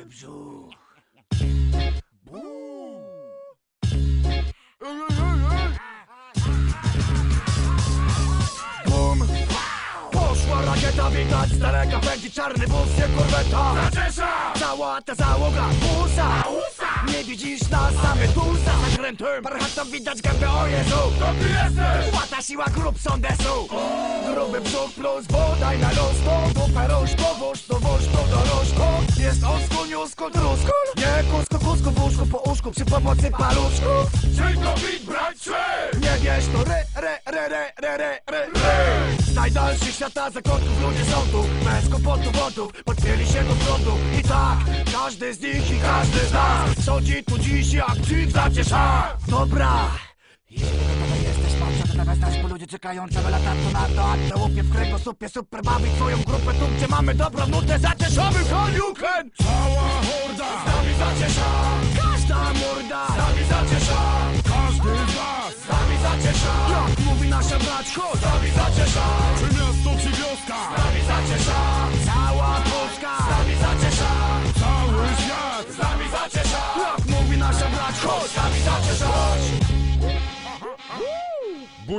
gruby brzuch. Bum! Poszła rakieta, widać z daleka pędzi czarny wóz, nie korweta Cała ta załoga busa Nie widzisz nas, same tuza Zakrętem, parchatom widać gębę, o Jezu! To ty jesteś! Łata siła grup sondesu! Gruby brzuch plus bodaj na los To dupę rusz, powóż, to wóż, to dorożko Jest oskul, niuskul, truskul. Nie kusko, kusko, w łóżku, po uszku Przy pomocy paluszków Czyj to bit, bracie? nie wiesz to re, re, re, re, re, re, re, re. Z najdalszych świata zakątków ludzie są tu Bez kłopotu wodów, podpięli się do prądu I tak, każdy z nich i każdy z nas. Sądzi tu dziś jak dzik zaciesza? Dobra. Jeśli gotowy jesteś, mam czas nawet znać, bo ludzie czekają całe lata to na to A to łupie w kręgosłupie super bawi twoją grupę. Tu gdzie mamy dobrą nutę, zacieszamy koniuchen Cała horda, Z nami zaciesza. Każda morda. Z nami zaciesza. Każdy z was. Z nami zaciesza. Jak mówi nasza brać, chodź. Z nami zaciesza. Czy miasto, czy wioska? Z nami zaciesza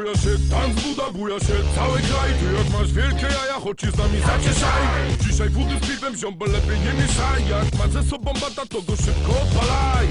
Buja się tam zbuda, buja się. Cały kraj Ty jak masz wielkie jaja, chodź się z nami zacieszaj. Dzisiaj wódy z piwem, ziąbę lepiej nie mieszaj. Jak ma ze sobą bata, to go szybko odpalaj!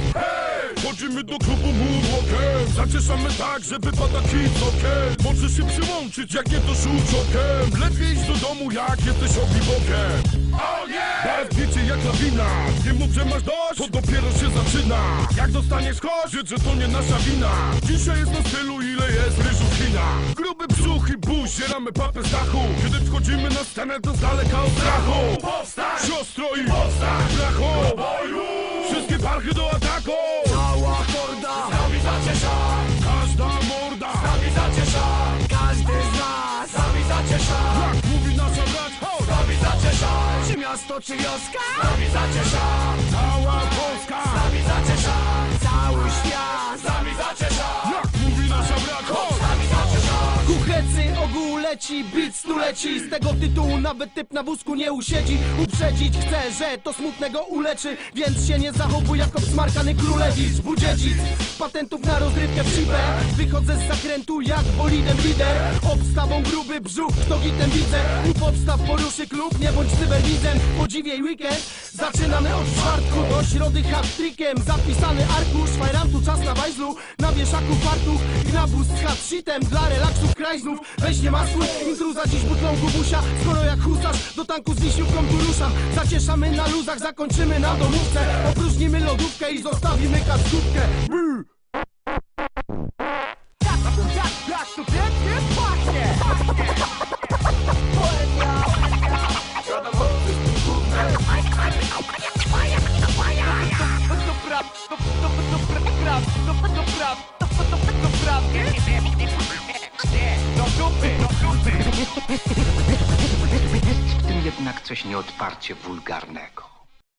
Chodzimy do klubu Moonwalkiem Zacieszamy tak, że wypada kit okiem. Możesz się przyłączyć, jak nie to rzuć okiem. Lepiej iść do domu, jak jesteś obibokiem O nie! Bez wiecie jak lawina. Nie mów, że masz dość, to dopiero się zaczyna. Jak dostaniesz chodź, wiedz, że to nie nasza wina. Dzisiaj jest na stylu, ile jest ryżu w Chinach Gruby brzuch i buź, zieramy papę z dachu Kiedy wchodzimy na scenę, to z daleka od strachu Powstań! Siostro i powstań! Bracho! boju! Wszystkie parchy do ataku! Cała horda Z nami zaciesza Każda morda! Z nami zaciesza Każdy z nas Z nami zaciesza Jak mówi nasza brać! Z nami zaciesza Czy miasto, czy wioska Z nami zaciesza Cała Polska! Z nami zaciesza leci, beat stu leci. Z tego tytułu nawet typ na wózku nie usiedzi. Uprzedzić chce, że to smutnego uleczy Więc się nie zachowuj jak obsmarkany królewicz. Budziedzic, patentów na rozrywkę w szibę Wychodzę z zakrętu jak bolidem lider. Obstawą gruby brzuch, kto gitem widzę. U podstaw poruszy klub, nie bądź cyberwidzem. Podziwiaj weekend, zaczynamy od czwartku. Do środy hat-trickiem, zapisany arkusz. Fajrantu czas na bajzlu, na wieszaku fartuch Gnabus z hat-shitem dla relaksów krajznów Weź nie masły, intruza dziś butlą gubusia. Skoro jak husarz, do tanku z wiśniówką tu ruszam Zacieszamy na luzach, zakończymy na domówce. Opróżnimy lodówkę i zostawimy kaskówkę Brr. Coś nieodparcie wulgarnego.